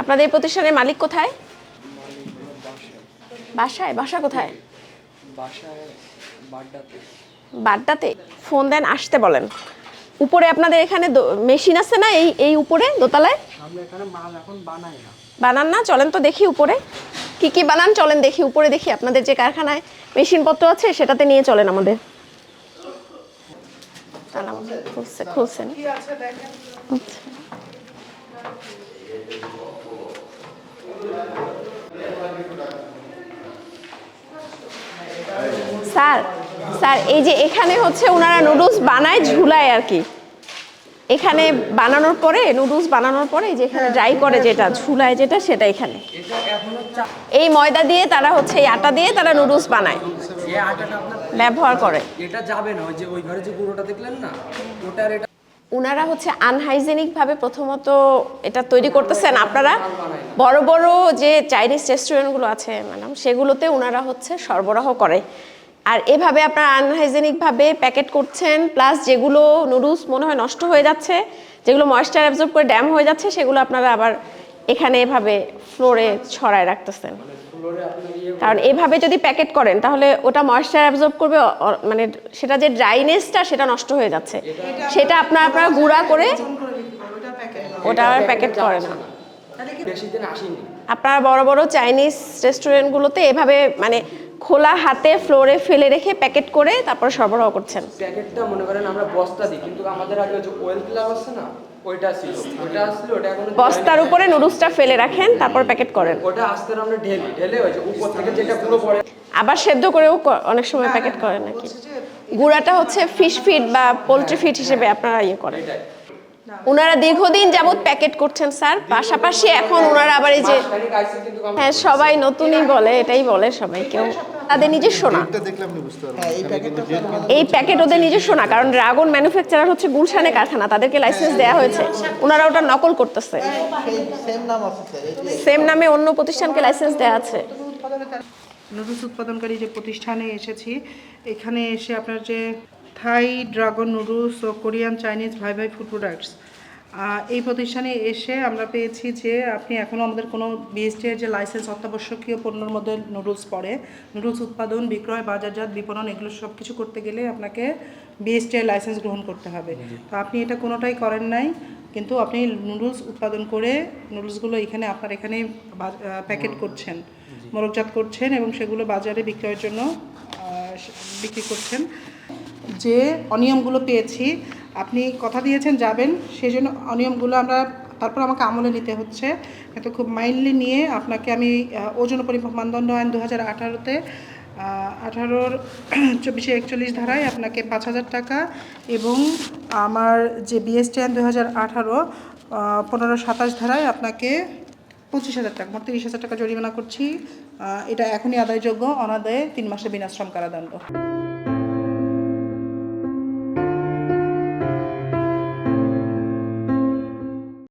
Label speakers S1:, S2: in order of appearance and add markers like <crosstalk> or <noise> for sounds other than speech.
S1: আপনাদের প্রতিষ্ঠানের মালিক কোথায়?
S2: বাসায়?
S1: বাসা কোথায়?
S2: বাড্ডাতে।
S1: ফোন দেন আসতে বলেন। উপরে আপনাদের এখানে মেশিন আছে না এই এই উপরে দোতলায়?
S2: আমরা এখানে মাল এখন বানাই না।
S1: বানান না চলেন তো দেখি উপরে। কি কি বানান? চলেন দেখি উপরে দেখি। আপনাদের যে কারখানায় মেশিনপত্র আছে সেটাতে নিয়ে চলেন আমাদের। খুলছে খুলছেন। আচ্ছা। স্যার স্যার এই যে এখানে হচ্ছে ওনারা নুডলস বানায় ঝুলায় আর কি। এখানে বানানোর পরে নুডলস বানানোর পরে যে এখানে ড্রাই করে যেটা ঝুলায় যেটা সেটা এখানে। এই ময়দা দিয়ে তারা হচ্ছে এই আটা দিয়ে তারা নুডলস বানায়। ব্যবহার করে।
S2: এটা যাবে না ওই যে ওই ঘরে যে গুঁড়োটা দেখলেন না ওটার এটা
S1: ওনারা হচ্ছে আনহাইজেনিক ভাবে প্রথমত এটা তৈরি করতেছেন আপনারা। বড় বড় যে চাইনিজ রেস্টুরেন্টগুলো আছে ম্যাডাম সেগুলোতে ওনারা হচ্ছে সরবরাহ করে। আর এভাবে আপনারা আনহাইজেনিকভাবে প্যাকেট করছেন প্লাস যেগুলো নুডলস মনে হয় নষ্ট হয়ে যাচ্ছে, যেগুলো ময়েশ্চার অ্যাবজর্ব করে ড্যাম হয়ে যাচ্ছে, সেগুলো আপনারা আবার এখানে এভাবে ফ্লোরে ছড়ায় রাখতেছেন।
S2: ফ্লোরে
S1: কারণ এভাবে যদি প্যাকেট করেন, তাহলে ওটা ময়েশ্চার অ্যাবজর্ব করবে মানে সেটা যে ড্রাইনেসটা সেটা নষ্ট হয়ে যাচ্ছে। সেটা আপনার, আপনারা গুঁড়া করে ওটা আর প্যাকেট করে না। আপনারা বড় বড় চাইনিজ রেস্টুরেন্টগুলোতে এভাবে মানে খোলা হাতে ফ্লোরে ফেলে রেখে প্যাকেট করে তারপর সরবরাহ করছেন।
S2: প্যাকেটটা মনে করেন আমরা বস্তা দিই, কিন্তু আমাদের আগে যে ওয়েল ক্লাব আছে না ওইটা ছিল ওইটা আসছিল ওটা এখন
S1: বস্তার উপরে নুডলসটা ফেলে রাখেন তারপর প্যাকেট করেন।
S2: ওটা আস্তে আমরা ঢেলে ঢেলে হয়েছে উপর থেকে যেটা পুরো পড়ে
S1: আবার সেদ্ধ করেও অনেক সময় প্যাকেট করেন নাকি? গুঁড়াটা হচ্ছে ফিশ ফিড বা পোলট্রি ফিড হিসেবে আপনারা ইয়ে করেন। ওনারা দীর্ঘদিন যাবত প্যাকেট করছেন স্যার। পাশাপাশি এখন ওনারা আবার এই যে হ্যাঁ সবাই নতুনই বলে এটাই বলে সবাই কেউ তাদের নিজস্ব না।
S3: কিন্তু
S1: এই প্যাকেট ওদের নিজস্ব না কারণ ড্রাগন ম্যানুফ্যাকচারার হচ্ছে গুলশানে কারখানা তাদেরকে লাইসেন্স দেওয়া হয়েছে। ওনারা ওটা নকল করতেছে।
S3: সেম নাম আছে স্যার এই যে
S1: সেম নামে অন্য প্রতিষ্ঠানকে লাইসেন্স দেওয়া আছে।
S4: নুডলস উৎপাদনকারী যে প্রতিষ্ঠানে এসেছি এখানে এসে আপনার যে থাই ড্রাগন নুডলস ও কোরিয়ান চাইনিজ ভাই ভাই ফুড প্রোডাক্টস এই প্রতিষ্ঠানে এসে আমরা পেয়েছি যে আপনি এখনও আমাদের কোনো বিএসটি এর যে লাইসেন্স অত্যাবশ্যকীয় পণ্যের মধ্যে নুডলস পড়ে নুডলস উৎপাদন বিক্রয় বাজারজাত বিপণন এগুলো সব কিছু করতে গেলে আপনাকে বিএসটি এর লাইসেন্স গ্রহণ করতে হবে। তো আপনি এটা কোনোটাই করেন নাই কিন্তু আপনি নুডলস উৎপাদন করে নুডলসগুলো এখানে আপনার এখানে প্যাকেট করছেন মোরকজাত করছেন এবং সেগুলো বাজারে বিক্রয়ের জন্য বিক্রি করছেন। যে অনিয়মগুলো পেয়েছি, আপনি কথা দিয়েছেন যাবেন সেই জন্য অনিয়মগুলো আমরা, তারপর আমাকে আমলে নিতে হচ্ছে। কিন্তু খুব মাইন্ডলি নিয়ে আপনাকে আমি ওজন পরিমাপ মানদণ্ড আইন দু হাজার আঠারোতে আঠারোর <clears throat> চব্বিশে একচল্লিশ ধারায় আপনাকে পাঁচ হাজার টাকা এবং আমার যে বিএসটি আইন দু হাজার আঠারো পনেরো সাতাশ ধারায় আপনাকে পঁচিশ হাজার টাকা, মোট তিরিশ হাজার টাকা জরিমানা করছি। এটা এখনই আদায়যোগ্য, অনাদায়ে তিন মাসে বিনাশ্রম কারাদণ্ড।